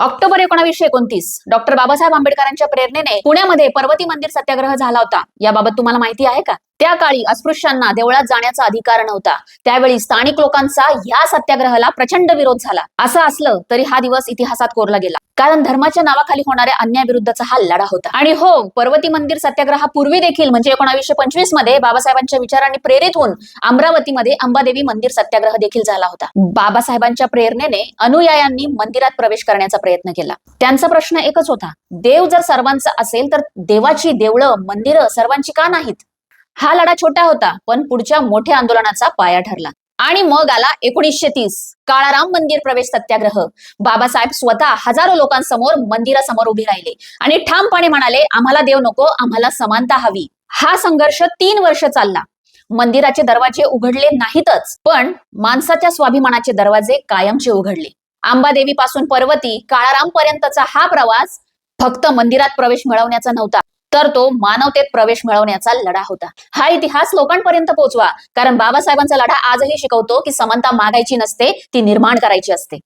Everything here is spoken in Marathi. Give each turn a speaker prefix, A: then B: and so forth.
A: ऑक्टोबर एकोणाशे एकोणतीस. डॉक्टर बाबासाहेब आंबेडकरांच्या प्रेरणेने पुण्यामध्ये पर्वती मंदिर सत्याग्रह झाला होता. याबाबत तुम्हाला माहिती आहे का? त्या काळी अस्पृश्यांना देवळात जाण्याचा अधिकार नव्हता. त्यावेळी स्थानिक लोकांचा या सत्याग्रहाला प्रचंड विरोध झाला. असं असलं तरी हा दिवस इतिहासात कोरला गेला. कारण धर्माच्या नावाखाली होणाऱ्या अन्यायाविरुद्धचा हा लढा होता. आणि हो पर्वती मंदिर सत्याग्रहापूर्वी देखील म्हणजे एकोणाशे पंचवीसमध्ये बाबासाहेबांच्या विचारांनी प्रेरित होऊन अमरावतीमध्ये अंबादेवी मंदिर सत्याग्रह देखील झाला होता. बाबासाहेबांच्या प्रेरणेने अनुयायांनी मंदिरात प्रवेश करण्याचा प्रयत्न केला. त्यांचा प्रश्न एकच होता देव जर सर्वांचा असेल तर देवाची देवळं मंदिरं सर्वांची का नाहीत? हा लढा छोटा होता पण पुढच्या मोठ्या आंदोलनाचा पाया ठरला. आणि मग आला एकोणीसशे तीस. काळाराम मंदिर प्रवेश सत्याग्रह. बाबासाहेब स्वतः हजारो लोकांसमोर मंदिरासमोर उभे राहिले. आणि ठामपणे म्हणाले आम्हाला देव नको आम्हाला समानता हवी. हा संघर्ष तीन वर्ष चालला. मंदिराचे दरवाजे उघडले नाहीतच पण माणसाच्या स्वाभिमानाचे दरवाजे कायमचे उघडले. अंबादेवी पासून पर्वती काळाराम पर्यंतचा हा प्रवास फक्त मंदिरात प्रवेश मिळवण्याचा नव्हता. तर तो मानवतेत प्रवेश मिळवण्याचा लढा होता. हा इतिहास लोकांपर्यंत पोहोचवा. कारण बाबासाहेबांचा लढा आजही शिकवतो की समानता मागायची नसते ती निर्माण करायची असते.